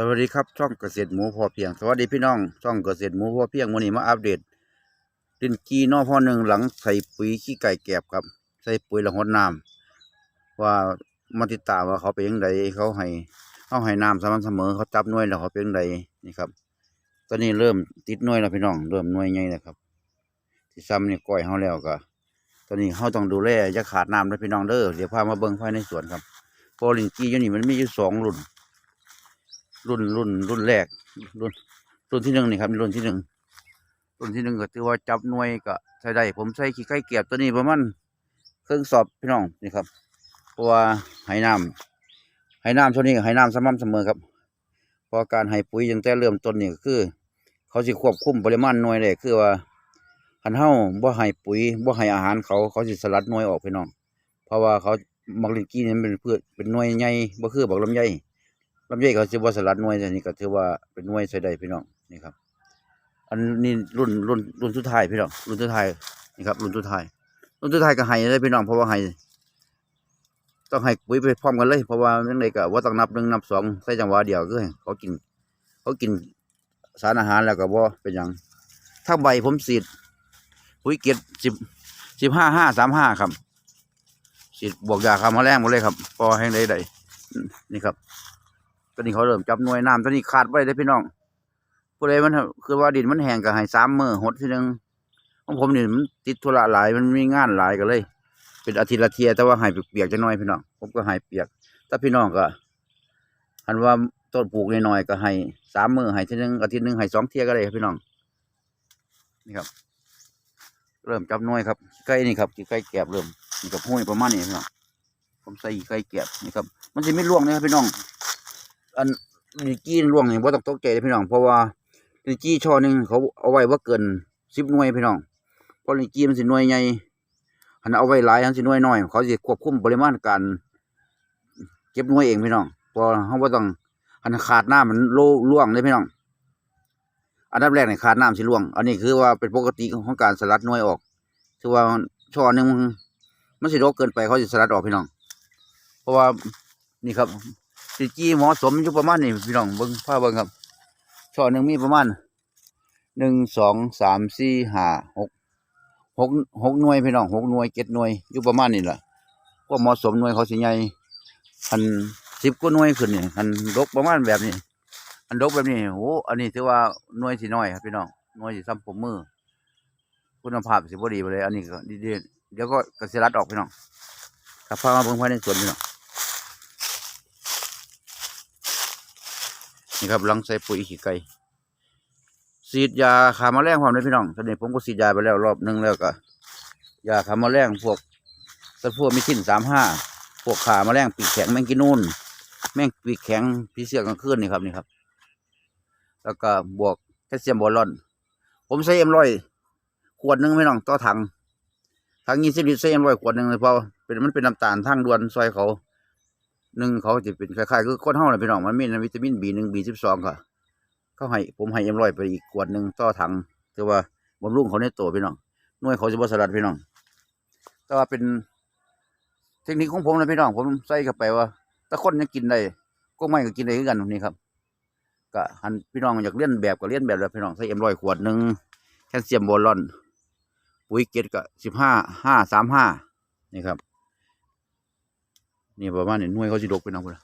สวัสดีครับช่องเกษตรหมูพอเพียง สวัสดีพี่น้องช่องเกษตรหมูพอเพียงวันนี้มาอัปเดตดินกีนอพ่อหนึ่งหลังใส่ปุ๋ยขี้ไก่แกบครับ ใส่ปุ๋ยละหดน้ำว่ามาติดตามว่าเขาเป็นยังไงเขาให้เขาให้น้ำสม่ำเสมอเขาจับน่วยแล้วเขาเป็นยังไงนี่ครับ ตอนนี้เริ่มติดน่วยแล้วพี่น้อง เริ่มน่วยใหญ่แล้วครับที่ซ้ำนี่ก้อยเขาแล้วก็ตอนนี้เขาต้องดูแลอย่าขาดน้ำด้วยพี่น้องเด้อเดี๋ยวพามาเบิ่งภายในสวนครับพอลินกี้อยู่นี่มันมีอยู่สองรุ่น รุ่นรุ่นรุ่นแรก รุ่น รุ่นที่หนึ่งนี่ครับรุ่นที่หนึ่งรุ่นที่หนึ่งก็ถือว่าจับหน่วยก็ใช้ได้ ผมใช้ขี้ไก่เกียบตัวนี้ประมาณเครื่องสอบพี่น้องนี่ครับเพราะว่าให้น้ำให้น้ำช่วงนี้ก็ให้น้ำสม่ำเสมอครับเพราะการให้ปุ๋ยตั้งแต่เริ่มต้นนี่ก็คือ เขาสิควบคุมปริมาณหน่วยได้คือว่าคันเฮาบ่ให้ปุ๋ยบ่ให้อาหารเขาเขาสิสลัดหน่วยออกพี่น้อง เพราะว่าเขามักลินกี้นี่เป็นพืชเป็นหน่วยใหญ่บ่คือบักลำไย ลำไยเขาจะว่าสลัดหน่วยแต่นี่ก็ถือว่าเป็นหน่วยใส่ได้พี่น้องนี่ครับ อันนี้รุ่นรุ่นรุ่นสุดท้ายพี่น้องรุ่นสุดท้ายนี่ครับ รุ่นสุดท้ายรุ่นสุดท้ายก็ให้เลยพี่น้องเพราะว่าให้ต้องให้ปุ๋ยไปพร้อมกันเลย เพราะว่ายังไงก็ว่าต้องนับหนึ่งนับสองใส่จังหวะเดียวก็ให้เขากิน เขากินสารอาหารแล้วก็บ่เป็นหยังถ้าใบผมสีดปุ๋ยเกล็ดสิบสิบห้าห้าสามห้าครับสีดบวกยาคามาแรงหมดเลยครับพอแห้งได้ได้นี่ครับ ตอนนี้เขาเริ่มจับหน่วยน้ำตอนนี้ขาดไปได้พี่น้องผู้ใดมันคือว่าดินมันแห้งก็ให้สามมือหดทีหนึงของผมนี่มันติดธุระหลายมันมีงานหลายก็เลย เป็นอาทิตย์ละเทียแต่ว่าให้เปียกจะน้อยพี่น้องผมก็ให้เปียก ถ้าพี่น้องก็หันว่าต้นปลูกน้อยๆก็ให้สามมือให้ทีหนึงอาทิตย์หนึงให้สองเทียก็ได้ครับพี่น้องนี่ครับ เริ่มจับหน่วยครับใกล้นี่ครับใกล้แกบเริ่มนี่กับห้วยประมาณนี้พี่น้องผมใส่ใกล้แกบนี่ครับ มันจะไม่ร่วงนะครับพี่น้อง อันลิจี้ล่วงนี่บ่ต้องตกใจเลยพี่น้อง เพราะว่าลิจี้ช่อหนึ่งเขาเอาไว้ว่าเกินสิบหน่วยพี่น้องเพราะลิจี้มันสิหน่วยใหญ่หันเอาไว้หลายหันสิหน่วยน้อยเขาจะควบคุมปริมาณการเก็บหน่วยเองพี่น้องเพราะเขาบ่ต้องหันขาดน้ำมันโลล่วงเลยพี่น้องอันดับแรกเนี่ยขาดน้ำสิล่วง อันนี้คือว่าเป็นปกติของการสลัดหน่วยออกถือว่าช่อหนึ่งมันสิรกเกินไปเขาจะสลัดออกพี่น้อง เพราะว่านี่ครับ สิจีเหมาะสมอยู่ประมาณนี้พี่น้องเบิ้งผ้าเบิ้งครับช่อหนึ่งมีประมาณหนึ่งสองสามสี่ห้าหกหกหกหน่วยพี่น้องหกหน่วยเจ็ดหน่วยอยู่ประมาณนี้แหละก็เหมาะสมหน่วยเขาสิใหญ่อันสิบกว่าหน่วยขึ้นนี่อันดกประมาณแบบนี้อันดกแบบนี้โอ้อันนี้ถือว่าหน่วยสิน้อยครับพี่น้องหน่วยสิซ้ำผมมือคุณภาพสิบดีไปเลย อันนี้ก็ดีเดี๋ยวก็กระสิรัดออกพี่น้องครับพามาเบิ่งภายในสวนพี่น้อง นี่ครับหลังใส่ปุ๋ยขี้ไก่ฉีดยาขาแมลงความเลยพี่น้องตอนนี้ผมก็ฉีดยาไปแล้วรอบหนึงแล้วก็ยาขาแมลงพวกตะพวกมิทินสามห้าพวกขาแมลงปีกแข็งแมงกินูนแมงปีกแข็งผีเสือกลางคืนนี่ครับนี่ครับ แล้วก็บวกแคลเซียมบอลอน ผมใส่เอ็มร้อยขวดหนึ่งพี่น้องต่อถังถังยี่สิบลิตรใส่เอ็มร้อยขวดหนึ่งเลยเพราะเป็นมันเป็นน้ำตาลทางด่วนซอยเขา หนึ่งเขาจะเป็นคล้ายๆคือคนเฮาเลยพี่น้องมันมีวิตามินบีหนึ่งบีสิบสองค่ะ เขาให้ผมให้เอ็มร้อยไปอีกขวดหนึ่งต่อถังแต่ว่าบำรุงเขาในตัวพี่น้องหน่วยเขาจะบสลัดพี่น้อง แต่ว่าเป็นเทคนิคของผมนะพี่น้องผมใส่เข้าไปว่าถ้าคนยังกินได้ก็ไม่ก็กินได้คือกันนี่ครับก็หันพี่น้องอยากเลี้ยนแบบก็เลี้ยนแบบแล้วพี่น้องใส่เอ็มร้อยขวดหนึ่งแคลเซียมโบรอน ปุ๋ยเกตก็สิบห้าห้าสามห้านี่ครับ นี่ประมาณนี้หน่วยเขาสิดกไปน้องพุ่น